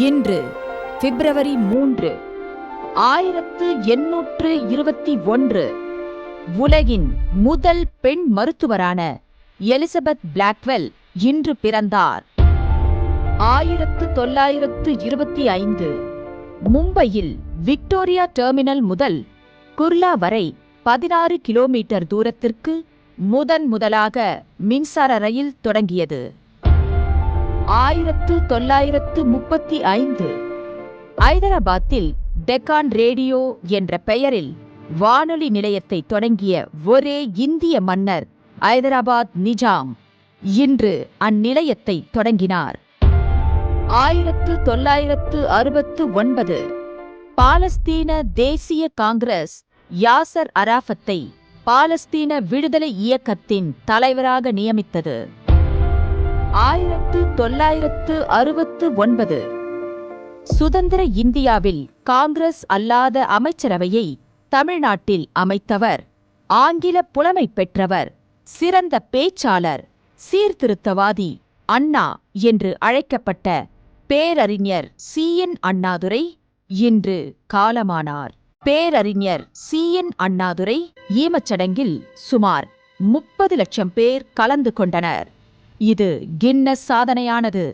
இன்று பிப்ரவரி மூன்று ஆயிரத்து எண்ணூற்று இருபத்தி ஒன்று உலகின் முதல் பெண் மருத்துவரான எலிசபெத் பிளாக்வெல் இன்று பிறந்தார். ஆயிரத்து தொள்ளாயிரத்து இருபத்தி ஐந்து மும்பையில் விக்டோரியா டெர்மினல் முதல் குர்லா வரை பதினாறு கிலோமீட்டர் தூரத்திற்கு முதன் முதலாக மின்சார ரயில் தொடங்கியது. ஆயிரத்து தொள்ளாயிரத்து முப்பத்தி ஐந்து. ஐதராபாத்தில் டெக்கான் ரேடியோ என்ற பெயரில் வானொலி நிலையத்தை தொடங்கிய ஒரே இந்திய மன்னர் ஐதராபாத் நிஜாம் இன்று அந்நிலையத்தை தொடங்கினார். ஆயிரத்து தொள்ளாயிரத்து அறுபத்து ஒன்பது பாலஸ்தீன தேசிய காங்கிரஸ் யாசர் அராஃபத்தை பாலஸ்தீன விடுதலை இயக்கத்தின் தலைவராக நியமித்தது. தொள்ளாயிரத்து அறுபத்து ஒன்பது. சுதந்திர இந்தியாவில் காங்கிரஸ் அல்லாத அமைச்சரவையை தமிழ்நாட்டில் அமைத்தவர் ஆங்கில புலமை பெற்றவர் சிறந்த பேச்சாளர் சீர்திருத்தவாதி அண்ணா என்று அழைக்கப்பட்ட பேரறிஞர் சி. என். அண்ணாதுரை இன்று காலமானார். பேரறிஞர் சி. என். அண்ணாதுரை ஈமச்சடங்கில் சுமார் முப்பது லட்சம் பேர் கலந்து கொண்டனர். இது கின்னஸ் சாதனையானது.